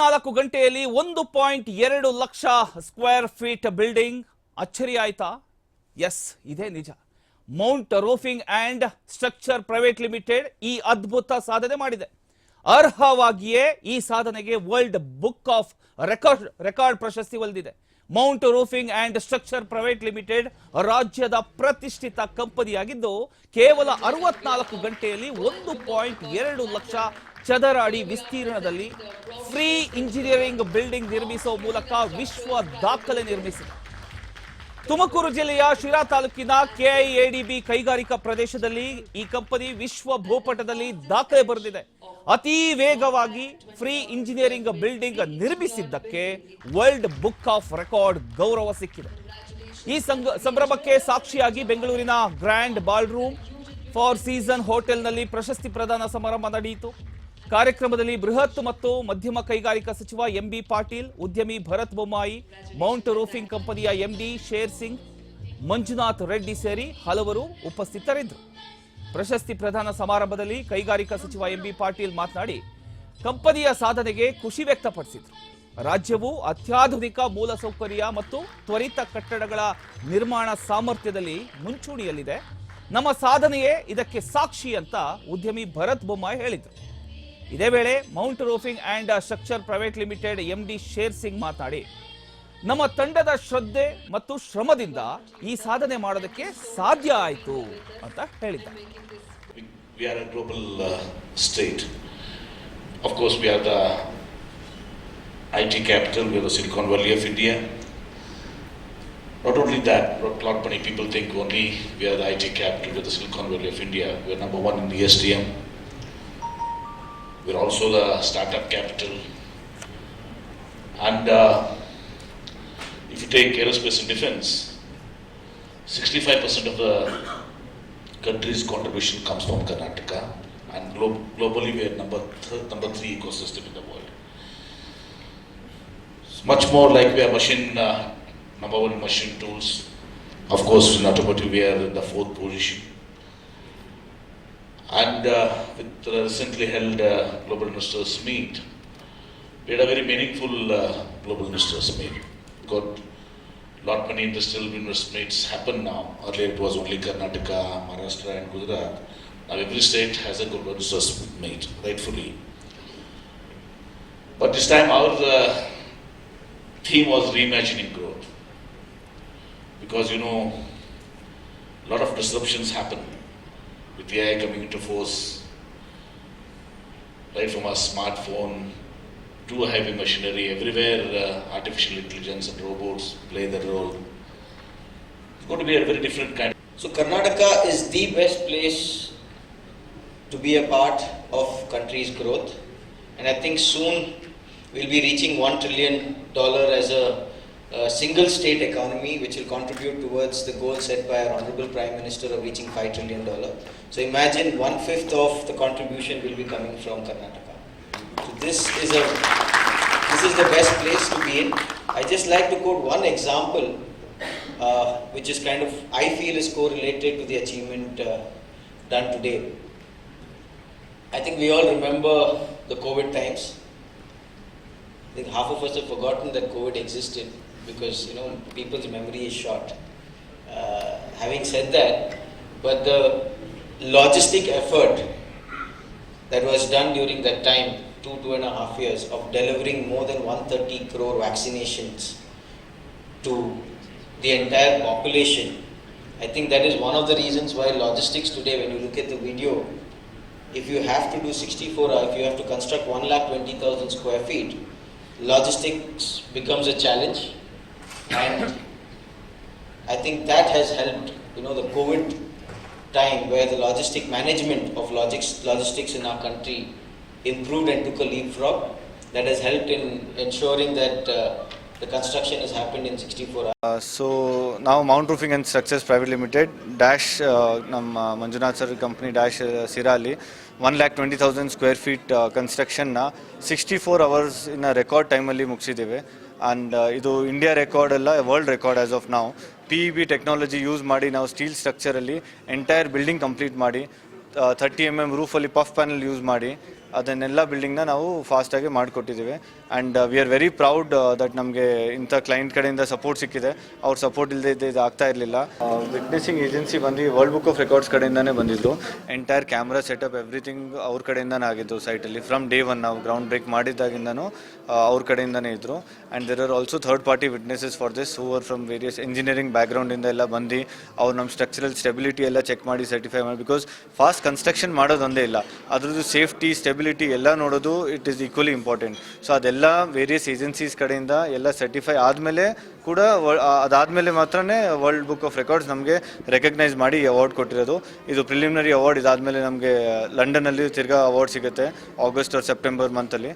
ಅರವತ್ನಾಲ್ಕು ಗಂಟೆಯಲ್ಲಿ ಒಂದು ಪಾಯಿಂಟ್ ಎರಡು ಲಕ್ಷ ಸ್ಕ್ವೇರ್ ಫೀಟ್ ಬಿಲ್ಡಿಂಗ್. ಅಚ್ಚರಿ ಆಯ್ತಾ? ಎಸ್ ಇದೇ ನಿಜ. Mount roofing and structure private limited ಈ ಅದ್ಭುತ ಸಾಧನೆ ಮಾಡಿದೆ. ಅರ್ಹವಾಗಿಯೇ ಈ ಸಾಧನೆಗೆ world book of record record ಪ್ರಶಸ್ತಿ ಒಲಿದಿದೆ. Mount roofing and structure private limited ರಾಜ್ಯದ ಪ್ರತಿಷ್ಠಿತ ಕಂಪನಿಯಾಗಿದ್ದು ಕೇವಲ ಅರವತ್ನಾಲ್ಕು ಗಂಟೆಯಲ್ಲಿ ಒಂದು ಪಾಯಿಂಟ್ ಎರಡು ಲಕ್ಷ ಚದರ ಅಡಿ ವಿಸ್ತೀರ್ಣದಲ್ಲಿ ಫ್ರೀ ಇಂಜಿನಿಯರಿಂಗ್ ಬಿಲ್ಡಿಂಗ್ ನಿರ್ಮಿಸುವ ಮೂಲಕ ವಿಶ್ವ ದಾಖಲೆ ನಿರ್ಮಿಸಿದೆ. ತುಮಕೂರು ಜಿಲ್ಲೆಯ ಶಿರಾ ತಾಲೂಕಿನ ಕೆಐಎಡಿಬಿ ಕೈಗಾರಿಕಾ ಪ್ರದೇಶದಲ್ಲಿ ಈ ಕಂಪನಿ ವಿಶ್ವ ಭೂಪಟದಲ್ಲಿ ದಾಖಲೆ ಬರೆದಿದೆ. ಅತಿ ವೇಗವಾಗಿ ಫ್ರೀ ಇಂಜಿನಿಯರಿಂಗ್ ಬಿಲ್ಡಿಂಗ್ ನಿರ್ಮಿಸಿದ್ದಕ್ಕೆ ವರ್ಲ್ಡ್ ಬುಕ್ ಆಫ್ ರೆಕಾರ್ಡ್ ಗೌರವ ಸಿಕ್ಕಿದೆ. ಈ ಸಂಭ್ರಮಕ್ಕೆ ಸಾಕ್ಷಿಯಾಗಿ ಬೆಂಗಳೂರಿನ grand ball room four season ಹೋಟೆಲ್ನಲ್ಲಿ ಪ್ರಶಸ್ತಿ ಪ್ರದಾನ ಸಮಾರಂಭ ನಡೆಯಿತು. ಕಾರ್ಯಕ್ರಮದಲ್ಲಿ ಬೃಹತ್ ಮತ್ತು ಮಧ್ಯಮ ಕೈಗಾರಿಕಾ ಸಚಿವ ಎಂಬಿ ಪಾಟೀಲ್, ಉದ್ಯಮಿ ಭರತ್ ಬೊಮ್ಮಾಯಿ, ಮೌಂಟ್ ರೂಫಿಂಗ್ ಕಂಪನಿಯ ಎಂಡಿ ಶೇರ್ ಸಿಂಗ್, ಮಂಜುನಾಥ್ ರೆಡ್ಡಿ ಸೇರಿ ಹಲವರು ಉಪಸ್ಥಿತರಿದ್ದರು. ಪ್ರಶಸ್ತಿ ಪ್ರದಾನ ಸಮಾರಂಭದಲ್ಲಿ ಕೈಗಾರಿಕಾ ಸಚಿವ ಎಂಬಿ ಪಾಟೀಲ್ ಮಾತನಾಡಿ, ಕಂಪನಿಯ ಸಾಧನೆಗೆ ಖುಷಿ ವ್ಯಕ್ತಪಡಿಸಿದರು. ರಾಜ್ಯವು ಅತ್ಯಾಧುನಿಕ ಮೂಲಸೌಕರ್ಯ ಮತ್ತು ತ್ವರಿತ ಕಟ್ಟಡಗಳ ನಿರ್ಮಾಣ ಸಾಮರ್ಥ್ಯದಲ್ಲಿ ಮುಂಚೂಣಿಯಲ್ಲಿದೆ. ನಮ್ಮ ಸಾಧನೆಯೇ ಇದಕ್ಕೆ ಸಾಕ್ಷಿ ಅಂತ ಉದ್ಯಮಿ ಭರತ್ ಬೊಮ್ಮಾಯಿ ಹೇಳಿದರು. ಇದೇ ವೇಳೆ mount roofing and structure private limited M D Sher Singh ಮಾತಾಡಿ, ನಮ್ಮ ತಂಡದ ಶ್ರದ್ಧೆ ಮತ್ತು ಶ್ರಮದಿಂದ ಈ ಸಾಧನೆ ಮಾಡೋದಕ್ಕೆ ಸಾಧ್ಯ ಆಯಿತು ಅಂತ ಹೇಳಿದ್ದಾರೆ. We are a global state of course we are the I capital we are silicon valley of India not only that lot money people think only we are the I capital we are the silicon valley of India we are number one in the S D M We are also the startup capital. And uh, if you take aerospace and defense, 65% of the country's contribution comes from Karnataka, and glo- globally we are number th- number three ecosystem in the world. It's much more like we are machine uh, number one machine tools. Of course, in automotive we are in the fourth position. And uh, with the recently held uh, global investors meet, we had a very meaningful uh, global investors meet. Got lot many industrial investments happen now. Earlier it was only Karnataka, Maharashtra and Gujarat. Now every state has a global resource made, rightfully. But this time our uh, theme was reimagining growth. Because you know, a lot of disruptions happen with AI coming into force, right from our smartphone to heavy machinery, everywhere uh, artificial intelligence and robots play the role. It's going to be a very different kind. So Karnataka is the best place to be a part of country's growth, and I think soon we'll be reaching one trillion dollar as a, a single state economy, which will contribute towards the goal set by our honorable prime minister of reaching five trillion dollar. So imagine one fifth of the contribution will be coming from Karnataka. So this is a this is the best place to be in. I just like to quote one example uh, which is kind of, I feel, is correlated to the achievement uh, done today. I think we all remember the COVID times. I think half of us have forgotten that COVID existed because you know people's memory is short. Uh, having said that, but the logistic effort that was done during that time, two two and a half years, of delivering more than 130 crore vaccinations to the entire population. I think that is one of the reasons why logistics today, when you look at the video, if you have to do 64 hours, if you have to construct 1 lakh 20,000 square feet, logistics becomes a challenge. And I think that has helped, you know, the COVID time where the logistic management of logics, logistics in our country improved and took a leapfrog. That has helped in ensuring that uh, the construction has happened in 64 hours. Uh, so now Mount Roofing and Structures Private Limited, Dash, uh, Manjunath Sir Company, Dash uh, Sirali, lakh twenty thousand square feet ಕನ್ಸ್ಟ್ರಕ್ಷನ್ನ sixty four hours ಇನ್ನ record ಟೈಮಲ್ಲಿ ಮುಗಿಸಿದ್ದೇವೆ and ಇದು India record ಅಲ್ಲ world record as of ನಾವು P E B technology use ಮಾಡಿ ನಾವು steel ಸ್ಟ್ರಕ್ಚರಲ್ಲಿ entire building complete ಮಾಡಿ ಥರ್ಟಿ ಎಂ ಎಂ ರೂಫಲ್ಲಿ ಪಫ್ ಪ್ಯಾನಲ್ ಯೂಸ್ ಮಾಡಿ. ಅದನ್ನೆಲ್ಲ ಬಿಲ್ಡಿಂಗ್ನ ನಾವು ಫಾಸ್ಟಾಗಿ ಮಾಡಿಕೊಟ್ಟಿದ್ದೀವಿ. And we are very proud that ನಮಗೆ ಇಂಥ ಕ್ಲೈಂಟ್ ಕಡೆಯಿಂದ ಸಪೋರ್ಟ್ ಸಿಕ್ಕಿದೆ. ಅವ್ರ ಸಪೋರ್ಟ್ ಇಲ್ಲದೆ ಇದ್ದೆ ಇದು ಆಗ್ತಾ ಇರಲಿಲ್ಲ. ವಿಟ್ನೆಸಿಂಗ್ ಏಜೆನ್ಸಿ ಬಂದು ವರ್ಲ್ಡ್ ಬುಕ್ ಆಫ್ ರೆಕಾರ್ಡ್ಸ್ ಕಡೆಯಿಂದನೇ ಬಂದಿದ್ದು. ಎಂಟೈರ್ ಕ್ಯಾಮ್ರಾ ಸೆಟಪ್ ಎವ್ರಿಥಿಂಗ್ ಅವ್ರ ಕಡೆಯಿಂದನೇ ಆಗಿದ್ದು ಸೈಟಲ್ಲಿ ಫ್ರಮ್ ಡೇ ಒನ್ ನಾವು ಗ್ರೌಂಡ್ ಬ್ರೇಕ್ ಮಾಡಿದ್ದಾಗಿಂದನೂ ಅವ್ರ ಕಡೆಯಿಂದನೇ ಇದ್ದರು and there are also third party witnesses for this who are from various engineering ಬ್ಯಾಕ್ಗ್ರೌಂಡಿಂದ ಎಲ್ಲ ಬಂದು, ಅವ್ರು ನಮ್ಮ ಸ್ಟ್ರಕ್ಚರಲ್ ಸ್ಟೆಬಿಲಿಟಿ ಎಲ್ಲ ಚೆಕ್ ಮಾಡಿ ಸರ್ಟಿಫೈ ಮಾಡಿ. ಬಿಕಾಸ್ ಫಾಸ್ಟ್ ಕನ್ಸ್ಟ್ರಕ್ಷನ್ ಮಾಡೋದೊಂದೇ ಇಲ್ಲ. ಅದ್ರದ್ದು ಸೇಫ್ಟಿ ಸ್ಟೆಬಿಲಿಟಿ ಎಲ್ಲ ನೋಡೋದು it is equally important so ಅದೆಲ್ಲ ವೇರಿಯಸ್ ಏಜೆನ್ಸೀಸ್ ಕಡೆಯಿಂದ ಎಲ್ಲ ಸರ್ಟಿಫೈ ಆದಮೇಲೆ ಕೂಡ ಅದಾದಮೇಲೆ ಮಾತ್ರನೇ ವರ್ಲ್ಡ್ ಬುಕ್ ಆಫ್ ರೆಕಾರ್ಡ್ಸ್ ನಮಗೆ ರೆಕಗ್ನೈಸ್ ಮಾಡಿ ಅವಾರ್ಡ್ ಕೊಟ್ಟಿರೋದು. ಇದು ಪ್ರಿಲಿಮಿನರಿ ಅವಾರ್ಡ್ ಇದಾದಮೇಲೆ ನಮಗೆ, ಲಂಡನಲ್ಲಿ ತಿರ್ಗಾ ಅವಾರ್ಡ್ ಸಿಗುತ್ತೆ ಆಗಸ್ಟ್ ಆರ್ ಸೆಪ್ಟೆಂಬರ್ ಮಂತಲ್ಲಿ